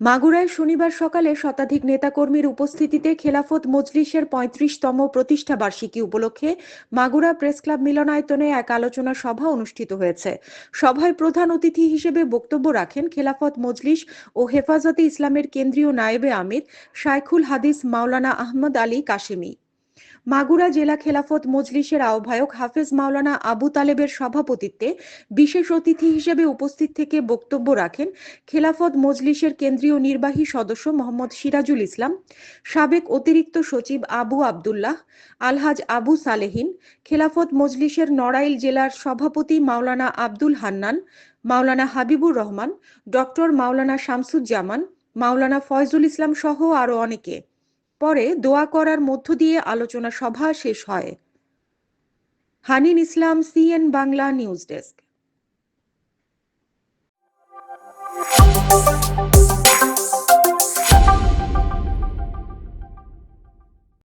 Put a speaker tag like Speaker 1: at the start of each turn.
Speaker 1: মাগুরায় শনিবার সকালে শতাধিক নেতাকর্মীর উপস্থিতিতে খেলাফত মজলিসের পঁয়ত্রিশতম প্রতিষ্ঠা বার্ষিকী উপলক্ষে মাগুরা প্রেস ক্লাব মিলনায়তনে এক আলোচনা সভা অনুষ্ঠিত হয়েছে। সভায় প্রধান অতিথি হিসেবে বক্তব্য রাখেন খেলাফত মজলিস ও হেফাজতে ইসলামের কেন্দ্রীয় নায়েবে আমির, শাইখুল হাদিস মাওলানা আহমদ আলী কাশেমি। মাগুরা জেলা খেলাফত মজলিসের আহ্বায়ক হাফেজ মাওলানা আবু তালেবের সভাপতিত্বে বিশেষ অতিথি হিসেবে উপস্থিত থেকে বক্তব্য রাখেন খেলাফত মজলিসের কেন্দ্রীয় নির্বাহী সদস্য মোহাম্মদ সিরাজুল ইসলাম, সাবেক অতিরিক্ত সচিব আবু আবদুল্লাহ, আলহাজ আবু সালেহিন, খেলাফত মজলিসের নড়াইল জেলার সভাপতি মাওলানা আব্দুল হান্নান, মাওলানা হাবিবুর রহমান, ডক্টর মাওলানা শামসুজ্জামান, মাওলানা ফয়জুল ইসলাম সহ আরও অনেকে। পরে দোয়া করার মধ্য দিয়ে আলোচনা সভা শেষ হয়। Hanin Islam, CN Bangla news desk.